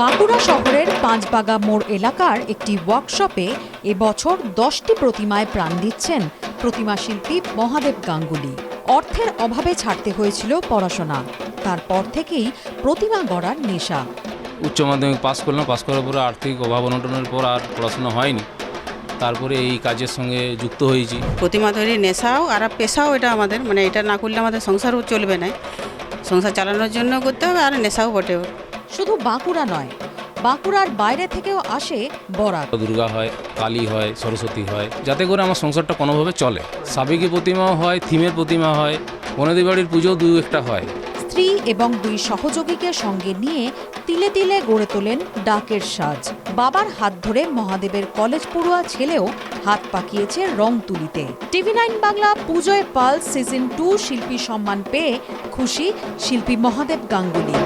বাঁকুড়া শহরের পাঁচবাগা মোড় এলাকার একটি ওয়ার্কশপে এবছর দশটি প্রতিমায় প্রাণ দিচ্ছেন প্রতিমা শিল্পী মহাদেব গাঙ্গুলি। অর্থের অভাবে ছাড়তে হয়েছিল পড়াশোনা। তারপর থেকেই প্রতিমা গড়ার নেশা। উচ্চ মাধ্যমিক পাস করলাম পাস করার পরে আর্থিক অভাব অনটনের পর আর পড়াশোনা হয়নি। তারপরে এই কাজের সঙ্গে যুক্ত হয়েছি। প্রতিমা তৈরি নেশাও আর পেশাও এটা আমাদের মানে এটা না করলে আমাদের সংসারও চলবে না। সংসার চালানোর জন্য করতে হবে আর নেশাও বটে। শুধু বাঁকুড়া নয় বাঁকুড়ার বাইরে থেকেও আসে বরাত দুর্গা হয় কালী হয় সরস্বতী হয় যাতে করে আমার সংসারটা কোনোভাবে চলে। সাবেকি প্রতিমাও হয় থিমের প্রতিমা হয় বনেদি বাড়ির পুজো দু একটা হয়। স্ত্রী এবং দুই সহযোগীকে সঙ্গে নিয়ে তিলে তিলে গড়ে তোলেন ডাকের সাজ। বাবার হাত ধরে মহাদেবের কলেজ পড়ুয়া ছেলেও হাত পাকিয়েছে রং তুলিতে। টিভি নাইন বাংলা পুজোয় পাল সিজন টু শিল্পী সম্মান পেয়ে খুশি শিল্পী মহাদেব গাঙ্গুলি।